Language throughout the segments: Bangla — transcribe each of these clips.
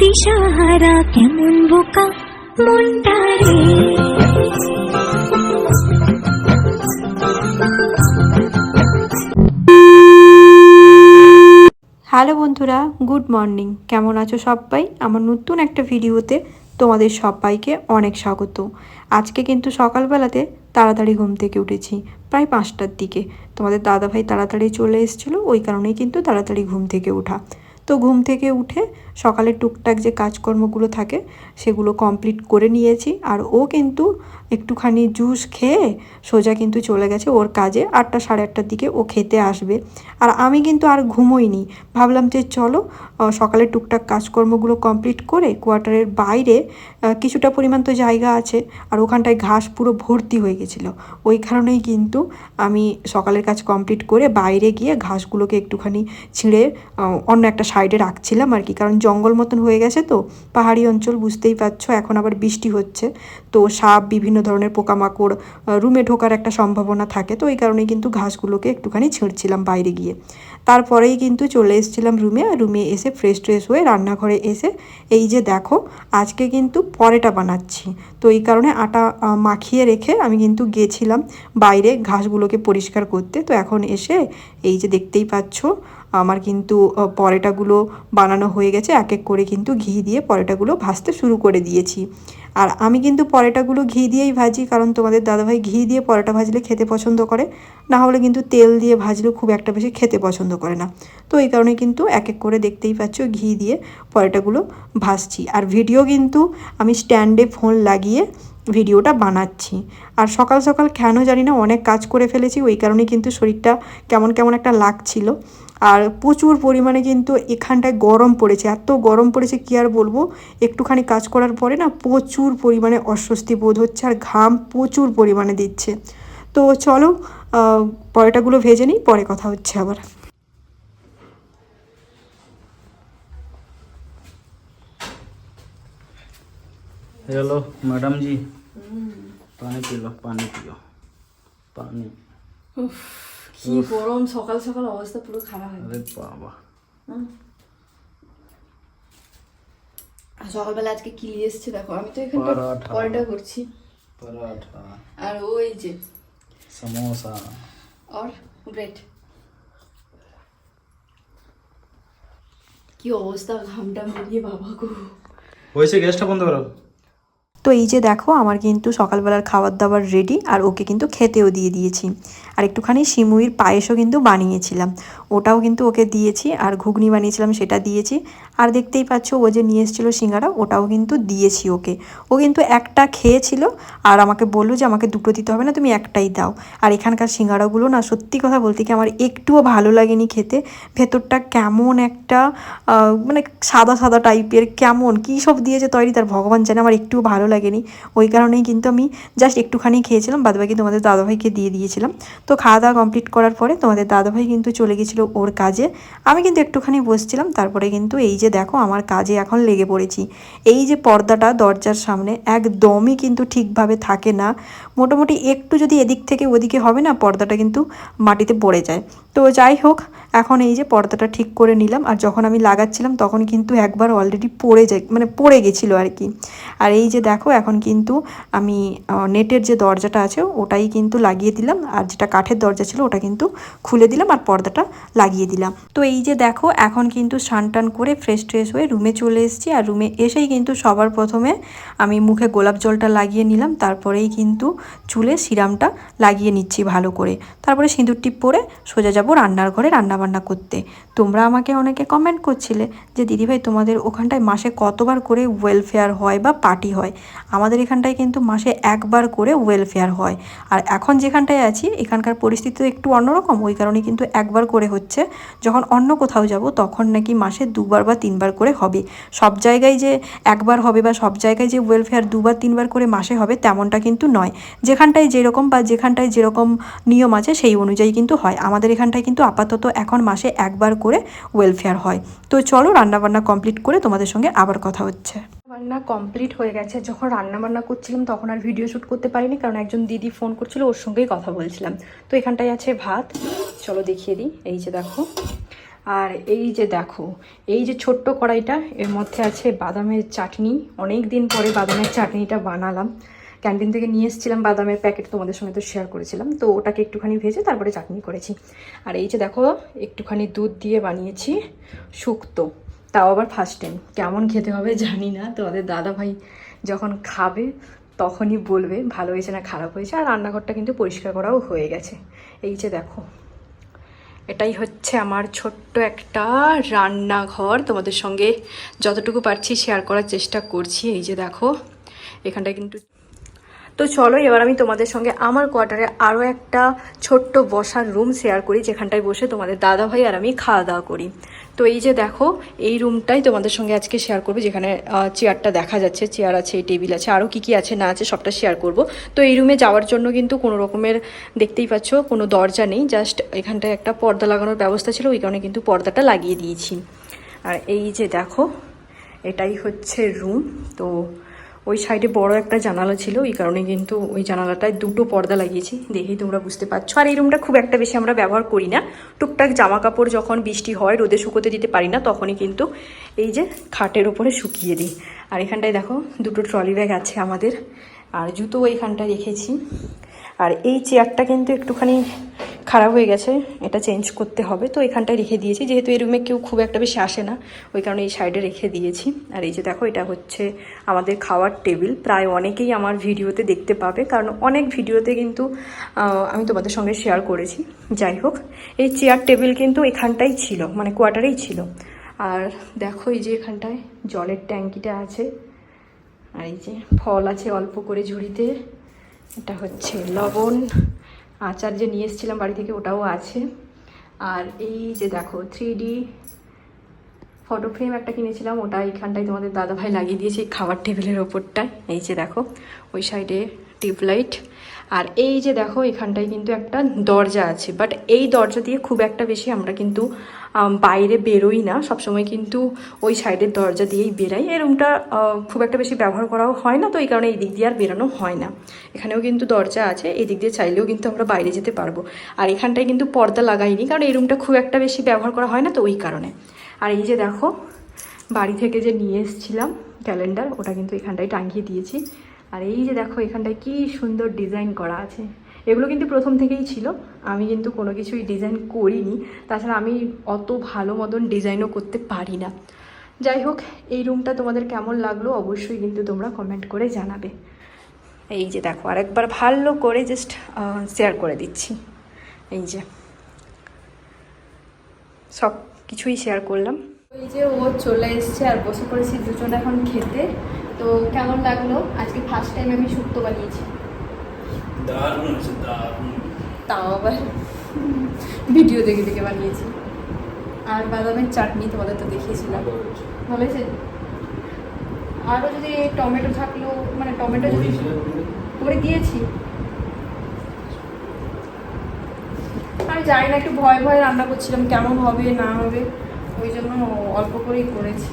দিশাহারা কেমন বোকা মনটা রে হ্যালো বন্ধুরা, গুড মর্নিং। কেমন আছো সবাই? আমার নতুন একটা ভিডিওতে তোমাদের সবাইকে অনেক স্বাগত। আজকে কিন্তু সকালবেলাতে তাড়াতাড়ি ঘুম থেকে উঠেছি, প্রায় পাঁচটার দিকে। তোমাদের দাদাভাই তাড়াতাড়ি চলে এসেছিল, ওই কারণেই কিন্তু তাড়াতাড়ি ঘুম থেকে ওঠা। তো ঘুম থেকে উঠে সকালে টুকটাক যে কাজকর্মগুলো থাকে সেগুলো কমপ্লিট করে নিয়েছি। আর ও কিন্তু একটুখানি জুস খেয়ে সোজা কিন্তু চলে গেছে ওর কাজে আটটা সাড়ে আটটার দিকে ও খেতে আসবে। আর আমি কিন্তু আর ঘুমোইনি। ভাবলাম যে চলো সকালে টুকটাক কাজকর্মগুলো কমপ্লিট করে কোয়ার্টারের বাইরে কিছুটা পরিমাণ তো জায়গা আছে, আর ওখানটায় ঘাস পুরো ভর্তি হয়ে গেছিল। ওই কারণেই কিন্তু আমি সকালের কাজ কমপ্লিট করে বাইরে গিয়ে ঘাসগুলোকে একটুখানি ছিঁড়ে অন্য একটা সাইডে রাখছিলাম আর কি। কারণ জঙ্গল মতন হয়ে গেছে তো, পাহাড়ি অঞ্চল, বুঝতেই পারছ। এখন আবার বৃষ্টি হচ্ছে। তো সাপ, বিভিন্ন ধরনের পোকামাকড় রুমে ঢোকার একটা সম্ভাবনা থাকে। তো ওই কারণেই কিন্তু ঘাসগুলোকে একটুখানি ছিঁড়ছিলাম বাইরে গিয়ে। তারপরেই কিন্তু চলে এসেছিলাম রুমে। আর রুমে এসে ফ্রেশ ট্রেশ হয়ে রান্নাঘরে এসে এই যে দেখো, আজকে কিন্তু পরেটা বানাচ্ছি। তো এই কারণে আটা মাখিয়ে রেখে আমি কিন্তু গেছিলাম বাইরে ঘাসগুলোকে পরিষ্কার করতে। তো এখন এসে এই যে দেখতেই পাচ্ছ আমার কিন্তু পরোটাগুলো বানানো হয়ে গেছে। এক এক করে কিন্তু ঘি দিয়ে পরোটাগুলো ভাজতে শুরু করে দিয়েছি। আর আমি কিন্তু পরোটাগুলো ঘি দিয়েই ভাজি, কারণ তোমাদের দাদাভাই ঘি দিয়ে পরোটা ভাজলে খেতে পছন্দ করে। না হলে কিন্তু তেল দিয়ে ভাজলেও খুব একটা বেশি খেতে পছন্দ করে না। তো এই কারণে কিন্তু এক এক করে দেখতেই পাচ্ছ ঘি দিয়ে পরোটাগুলো ভাজছি। আর ভিডিও কিন্তু আমি স্ট্যান্ডে ফোন লাগিয়ে ভিডিওটা বানাচ্ছি। আর সকাল সকাল কেন জানি না অনেক কাজ করে ফেলেছি, ওই কারণে কিন্তু শরীরটা কেমন কেমন একটা লাগছিল। আর প্রচুর পরিমাণে কিন্তু এখানটায় গরম পড়েছে এত গরম পড়েছে কি আর বলবো একটুখানি কাজ করার পরে না প্রচুর পরিমাণে অস্বস্তি বোধ হচ্ছে আর ঘাম প্রচুর পরিমাণে দিচ্ছে তো চলো আহ, পরোটাগুলো ভেজে নিই পরে কথা হচ্ছে আবার हेलो मैडम जी पानी पी लो पानी पियो पानी কি গরম সকাল সকাল অবস্থা পুরো খারাপ আরে বাবা। সকালবেলা আজকে কি নিয়ে এসছে দেখো আমি তো পরোটা। করছি। পরোটা। আর ওই যে সমোসা। আর ব্রেড। কি অবস্থা ঘামটা বেরিয়ে বাবা গো। হয়েছে গ্যাসটা বন্ধ করো। তো এই যে দেখো, আমার কিন্তু সকালবেলার খাবার দাবার রেডি আর ওকে কিন্তু খেতেও দিয়ে দিয়েছি। আর একটুখানি শিমুইর পায়েসও কিন্তু বানিয়েছিলাম। ওটাও কিন্তু ওকে দিয়েছি, আর ঘুগনি বানিয়েছিলাম, সেটা দিয়েছি। আর দেখতেই পাচ্ছ, ও যে নিয়ে এসেছিল সিঙ্গারা, ওটাও কিন্তু দিয়েছি ওকে। ও কিন্তু একটা খেয়েছিল, আর আমাকে বলল যে, আমাকে দুটো দিতে হবে না, তুমি একটাই দাও। আর এখানকার সিঙ্গারাগুলো না, সত্যি কথা বলতে কি, আমার একটুও ভালো লাগেনি খেতে। ভেতরটা কেমন একটা মানে সাদা সাদা টাইপের কেমন, কী সব দিয়েছে তৈরি, তার ভগবান জানে, আমার একটুও ভালো লাগেনি। ওই কারণেই কিন্তু আমি জাস্ট একটুখানি খেয়েছিলাম, বাদবাকি তোমাদের দাদাভাইকে দিয়ে দিয়েছিলাম। তো খাওয়া দাওয়া কমপ্লিট করার পরে তোমাদের দাদাভাই কিন্তু চলে গেছিল ওর কাজে। আমি কিন্তু একটুখানি বসছিলাম, তারপরে কিন্তু এই যে দেখো আমার কাজে এখন লেগে পড়েছি। এই যে পর্দাটা দরজার সামনে একদমই কিন্তু ঠিকভাবে থাকে না। মোটামুটি একটু যদি এদিক থেকে ওদিকে হবে না, পর্দাটা কিন্তু মাটিতে পড়ে যায়। তো যাই হোক, এখন এই যে পর্দাটা ঠিক করে নিলাম আর যখন আমি লাগাচ্ছিলাম তখন কিন্তু একবার অলরেডি পড়ে যায় মানে পড়ে গেছিল আর কি। আর এই যে দেখো এখন কিন্তু আমি নেটের যে দরজাটা আছে ওটাই কিন্তু লাগিয়ে দিলাম আর যেটা কাঠের দরজা ছিল ওটা কিন্তু খুলে দিলাম আর পর্দাটা লাগিয়ে দিলাম। তো এই যে দেখো এখন কিন্তু স্নান টান করে ফ্রেশ ট্রেশ হয়ে রুমে চলে এসেছি আর রুমে এসেই কিন্তু সবার প্রথমে আমি মুখে গোলাপ জলটা লাগিয়ে নিলাম, তারপরেই কিন্তু চুলে সিরামটা লাগিয়ে নিচ্ছি ভালো করে। তারপরে সিঁদুর টিপ পরে সোজা যাব রান্নার ঘরে রান্নাবান্না করতে। তোমরা আমাকে অনেকে কমেন্ট করছিলে যে, দিদিভাই, তোমাদের ওখানটায় মাসে কতবার করে ওয়েলফেয়ার হয় বা পার্টি হয়? আমাদের এখানটায় কিন্তু মাসে একবার করে ওয়েলফেয়ার হয়। আর এখন যেখানটায় আছি, এখানকার পরিস্থিতি একটু অন্যরকম। ওই কারণে কিন্তু একবার করে হচ্ছে। যখন অন্য কোথাও যাব, তখন নাকি মাসে দুবার বা তিনবার করে হবে। সব জায়গায় যে একবার হবে বা সব জায়গায় যে ওয়েলফেয়ার দুবার, তিনবার করে মাসে হবে, তেমনটা কিন্তু নয়। যেখানটায় যেরকম বা যেখানটায় যেরকম নিয়ম আছে, সেই অনুযায়ী কিন্তু হয়। আমাদের এখানটায় কিন্তু আপাতত এখন মাসে একবার করে ওয়েলফেয়ার হয়। তো চলো রান্নাবান্না কমপ্লিট করে তোমাদের সঙ্গে আবার কথা হচ্ছে। রান্না কমপ্লিট হয়ে গেছে। যখন রান্না বান্না করছিলাম তখন আর ভিডিও শ্যুট করতে পারিনি কারণ একজন দিদি ফোন করছিল, ওর সঙ্গেই কথা বলছিলাম। তো এখানটায় আছে ভাত। চলো দেখিয়ে দিই। এই যে দেখো। আর এই যে দেখো, এই যে ছোট্ট কড়াইটা, এর মধ্যে আছে বাদামের চাটনি। অনেক দিন পরে বাদামের চাটনিটা বানালাম। ক্যান্টিন থেকে নিয়ে এসেছিলাম বাদামের প্যাকেট তোমাদের সঙ্গে তো শেয়ার করেছিলাম। তো ওটাকে একটুখানি ভেজে তারপরে চাটনি করেছি। আর এই যে দেখো, একটুখানি দুধ দিয়ে বানিয়েছি শুক্তো। তাও আবার ফার্স্ট টাইম কেমন খেতে হবে জানি না। তোমাদের দাদা ভাই যখন খাবে তখনই বলবে, ভালো হয়েছে না খারাপ হয়েছে। আর রান্নাঘরটা কিন্তু পরিষ্কার করাও হয়ে গেছে। এই যে দেখো, এটাই হচ্ছে আমার ছোট্ট একটা রান্নাঘর। তোমাদের সঙ্গে যতটুকু পারছি শেয়ার করার চেষ্টা করছি। এই যে দেখো, এখানটায় কিন্তু তো চলো, এবার আমি তোমাদের সঙ্গে আমার কোয়ার্টারে আরও একটা ছোট্ট বসার রুম শেয়ার করি, যেখানটায় বসে তোমাদের দাদা ভাই আর আমি খাওয়া দাওয়া করি। তো এই যে দেখো, এই রুমটাই তোমাদের সঙ্গে আজকে শেয়ার করব, যেখানে চেয়ারটা দেখা যাচ্ছে চেয়ার আছে টেবিল আছে আরও কী কী আছে, না আছে, সবটা শেয়ার করব। তো এই রুমে যাওয়ার জন্য কিন্তু কোনো রকমের, দেখতেই পাচ্ছ, কোনো দরজা নেই জাস্ট এখানটায় একটা পর্দা লাগানোর ব্যবস্থা ছিল, ওই কারণে কিন্তু পর্দাটা লাগিয়ে দিয়েছি। আর এই যে দেখো, এটাই হচ্ছে রুম তো ওই সাইডে বড় একটা জানালা ছিল ওই কারণে কিন্তু ওই জানালাটায় দুটো পর্দা লাগিয়েছি। দেখেই তোমরা বুঝতে পারছ। আর এই রুমটা খুব একটা বেশি আমরা ব্যবহার করি না। টুকটাক জামা কাপড় যখন বৃষ্টি হয়, রোদে শুকোতে দিতে পারি না, তখনই কিন্তু এই যে খাটের ওপরে শুকিয়ে দিই। আর এখানটায় দেখো, দুটো ট্রলি ব্যাগ আছে আমাদের। আর জুতো এইখানটায় রেখেছি। আর এই চেয়ারটা কিন্তু একটুখানি খারাপ হয়ে গেছে, এটা চেঞ্জ করতে হবে। তো এখানটায় রেখে দিয়েছি, যেহেতু এই রুমে কেউ খুব একটা বেশি আসে না, ওই কারণে এই সাইডে রেখে দিয়েছি। আর এই যে দেখো, এটা হচ্ছে আমাদের খাওয়ার টেবিল প্রায় অনেকেই আমার ভিডিওতে দেখতে পাবে, কারণ অনেক ভিডিওতে কিন্তু আমি তোমাদের সঙ্গে শেয়ার করেছি। যাই হোক, এই চেয়ার টেবিল কিন্তু এখানটাই ছিল মানে কোয়ার্টারেই ছিল। আর দেখো, এই যে এখানটায় জলের ট্যাঙ্কিটা আছে। আর এই যে ফল আছে অল্প করে ঝুড়িতে। এটা হচ্ছে লবণ, আচার যে নিয়ে এসেছিলাম বাড়ি থেকে ওটাও আছে। আর এই যে দেখো থ্রি ডি ফটো ফ্রেম একটা কিনেছিলাম, ওটা এইখানটায় তোমাদের দাদাভাই লাগিয়ে দিয়েছে খাবার টেবিলের ওপরটায়। এই যে দেখো, ওই সাইডে টিউবলাইট। আর এই যে দেখো, এখানটায় কিন্তু একটা দরজা আছে। বাট এই দরজা দিয়ে খুব একটা বেশি আমরা কিন্তু বাইরে বেরোই না। সবসময় কিন্তু ওই সাইডের দরজা দিয়েই বেরাই। এই রুমটা খুব একটা বেশি ব্যবহার করাও হয় না তো, এই কারণে এই দিক দিয়ে আর বেরোনো হয় না। এখানেও কিন্তু দরজা আছে। এই দিক দিয়ে চাইলেও কিন্তু আমরা বাইরে যেতে পারব। আর এখানটায় কিন্তু পর্দা লাগাইনি, কারণ এই রুমটা খুব একটা বেশি ব্যবহার করা হয় না তো, ওই কারণে। আর এই যে দেখো, বাড়ি থেকে যে নিয়ে এসেছিলাম ক্যালেন্ডার ওটা কিন্তু এখানটায় টাঙিয়ে দিয়েছি। আর এই যে দেখো, এখানটায় কি সুন্দর ডিজাইন করা আছে। এগুলো কিন্তু প্রথম থেকেই ছিল, আমি কিন্তু কোনো কিছুই ডিজাইন করিনি। তাছাড়া আমি অত ভালো মতন ডিজাইনও করতে পারি না। যাই হোক, এই রুমটা তোমাদের কেমন লাগল অবশ্যই কিন্তু তোমরা কমেন্ট করে জানাবে। এই যে দেখো, আরেকবার ভালো করে জাস্ট শেয়ার করে দিচ্ছি। এই যে, সব কিছুই শেয়ার করলাম। এই যে ও চলে এসেছে আর বসে পড়েছি দুজন এখন খেতে। তো কেমন লাগল? আজকে ফার্স্ট টাইম আমি শুক্তো বানিয়েছি। দারুণ দারুণ। তাও আবার ভিডিও দেখে দেখে বানিয়েছি। আর বাদামের চাটনি তোমাদের তো দেখিয়েছিলাম। হয়েছে আরও যদি টমেটো থাকলেও মানে টমেটো যদি করে দিয়েছি। আমি জানি না একটু ভয় ভয় রান্না করছিলাম কেমন হবে না হবে ওই জন্য অল্প করেই করেছি।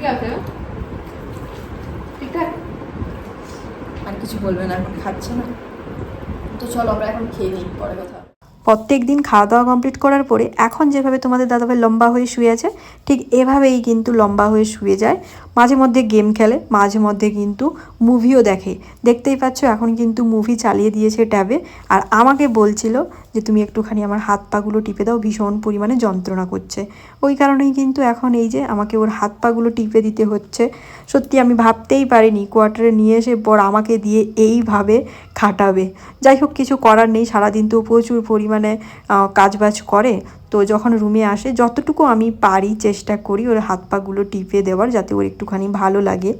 ঠিকই আছে? ঠিকঠাক আর কিছু বলবে না এখন খাচ্ছে না। তো চলো আমরা এখন খেয়ে নিই পরে কথা প্রত্যেক দিন খাওয়া দাওয়া কমপ্লিট করার পরে এখন যেভাবে তোমাদের দাদাভাই লম্বা হয়ে শুয়ে আছে ঠিক এভাবেই কিন্তু লম্বা হয়ে শুয়ে যায়। মাঝে মধ্যে গেম খেলে, মাঝে মধ্যে কিন্তু মুভিও দেখে। দেখতেই পাচ্ছ, এখন কিন্তু মুভি চালিয়ে দিয়েছে ট্যাবে। আর আমাকে বলছিল যে, তুমি একটুখানি আমার হাত পাগুলো টিপে দাও, ভীষণ পরিমাণে যন্ত্রণা করছে। ওই কারণেই কিন্তু এখন এই যে আমাকে ওর হাত পাগুলো টিপে দিতে হচ্ছে। সত্যি আমি ভাবতেই পারিনি কোয়ার্টারে নিয়ে এসে পর আমাকে দিয়ে এইভাবে খাটাবে। যাই হোক, কিছু করার নেই, সারাদিন তো প্রচুর পরিমাণে কাজবাজ করে। তো যখন রুমে আসে, যতটুকু আমি পারি চেষ্টা করি ওর হাত পাগুলো টিপে দেওয়ার যাতে ওর একটুখানি ভালো লাগে।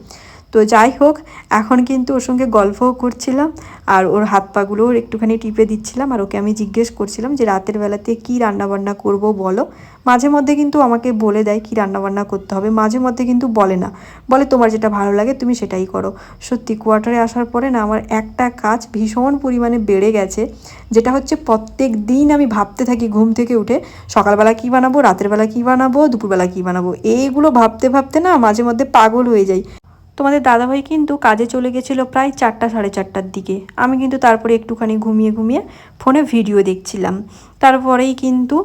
তো যাই হোক, এখন কিন্তু ওর সঙ্গে গল্পও করছিলাম আর ওর হাত পাগুলো ওর একটুখানি টিপে দিচ্ছিলাম আর ওকে আমি জিজ্ঞেস করছিলাম যে রাতের বেলাতে কী রান্নাবান্না করব বলো? মাঝে মধ্যে কিন্তু আমাকে বলে দেয় কী রান্নাবান্না করতে হবে, মাঝে মধ্যে কিন্তু বলে না। বলে, তোমার যেটা ভালো লাগে তুমি সেটাই করো। সত্যি কোয়ার্টারে আসার পরে না আমার একটা কাজ ভীষণ পরিমাণে বেড়ে গেছে, যেটা হচ্ছে প্রত্যেক দিন আমি ভাবতে থাকি ঘুম থেকে উঠে, সকালবেলা কী বানাবো, রাতের বেলা কী বানাবো, দুপুরবেলা কী বানাবো, এইগুলো ভাবতে ভাবতে না মাঝে মধ্যে পাগল হয়ে যাই। তোমাদের দাদাভাই কিন্তু কাজে চলে গেছিল প্রায় চারটা, সাড়ে চারটার দিকে। আমি কিন্তু তারপরে একটুখানি ঘুমিয়ে ঘুমিয়ে ফোনে ভিডিও দেখছিলাম। তারপরেই কিন্তু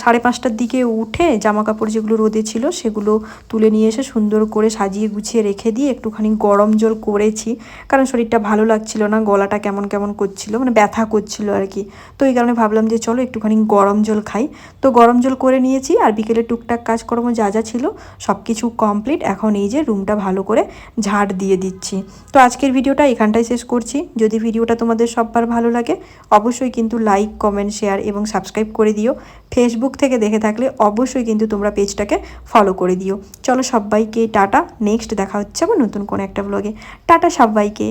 সাড়ে পাঁচটার দিকে উঠে জামা কাপড় যেগুলো রোদে ছিল সেগুলো তুলে নিয়ে এসে সুন্দর করে সাজিয়ে গুছিয়ে রেখে দিয়ে একটুখানি গরম জল করেছি। কারণ শরীরটা ভালো লাগছিল না, গলাটা কেমন কেমন করছিল মানে ব্যথা করছিল আর কি। তো এই কারণে ভাবলাম যে চলো একটুখানি গরম জল খাই। তো গরম জল করে নিয়েছি আর বিকেলে টুকটাক কাজকর্ম যা যা ছিল সব কিছু কমপ্লিট। এখন এই যে রুমটা ভালো করে ঝাড় দিয়ে দিচ্ছি। তো আজকের ভিডিওটা এখানটাই শেষ করছি। যদি ভিডিওটা তোমাদের সববার ভালো লাগে, অবশ্যই কিন্তু লাইক, কমেন্ট, শেয়ার এবং সাবস্ক্রাইব করে দিও। ফেসবুক থেকে দেখে থাকলে অবশ্যই কিন্তু তোমরা পেজটাকে ফলো করে দিও। চলো সবাইকে টাটা। নেক্সট দেখা হচ্ছে আবার নতুন কোনো একটা ব্লগে টাটা সবাইকে।